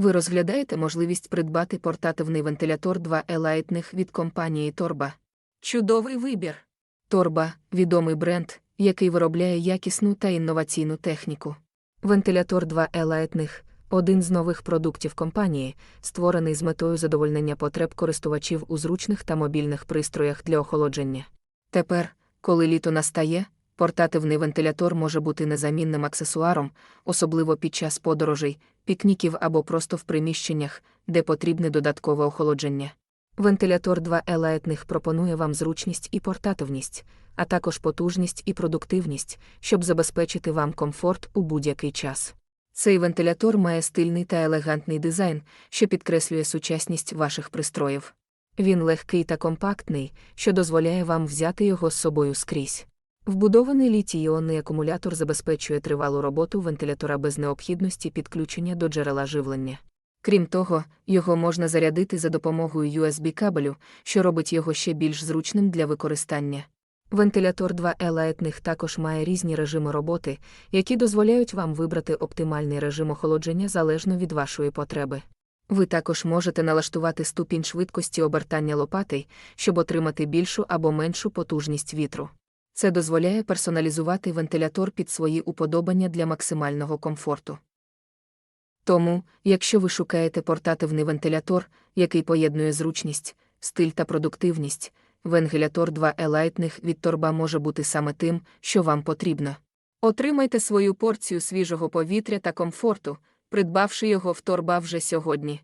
Ви розглядаєте можливість придбати портативний вентилятор 2 елайтних від компанії Торба. Чудовий вибір. Торба відомий бренд, який виробляє якісну та інноваційну техніку. Вентилятор 2 елайтних один з нових продуктів компанії, створений з метою задовольнення потреб користувачів у зручних та мобільних пристроях для охолодження. Тепер, коли літо настає, портативний вентилятор може бути незамінним аксесуаром, особливо під час подорожей, пікніків або просто в приміщеннях, де потрібне додаткове охолодження. Вентилятор 2 елайтних пропонує вам зручність і портативність, а також потужність і продуктивність, щоб забезпечити вам комфорт у будь-який час. Цей вентилятор має стильний та елегантний дизайн, що підкреслює сучасність ваших пристроїв. Він легкий та компактний, що дозволяє вам взяти його з собою скрізь. Вбудований літій-іонний акумулятор забезпечує тривалу роботу вентилятора без необхідності підключення до джерела живлення. Крім того, його можна зарядити за допомогою USB-кабелю, що робить його ще більш зручним для використання. Вентилятор 2 елайтних також має різні режими роботи, які дозволяють вам вибрати оптимальний режим охолодження залежно від вашої потреби. Ви також можете налаштувати ступінь швидкості обертання лопатей, щоб отримати більшу або меншу потужність вітру. Це дозволяє персоналізувати вентилятор під свої уподобання для максимального комфорту. Тому, якщо ви шукаєте портативний вентилятор, який поєднує зручність, стиль та продуктивність, вентилятор 2 елайтних від торба може бути саме тим, що вам потрібно. Отримайте свою порцію свіжого повітря та комфорту, придбавши його в торба вже сьогодні.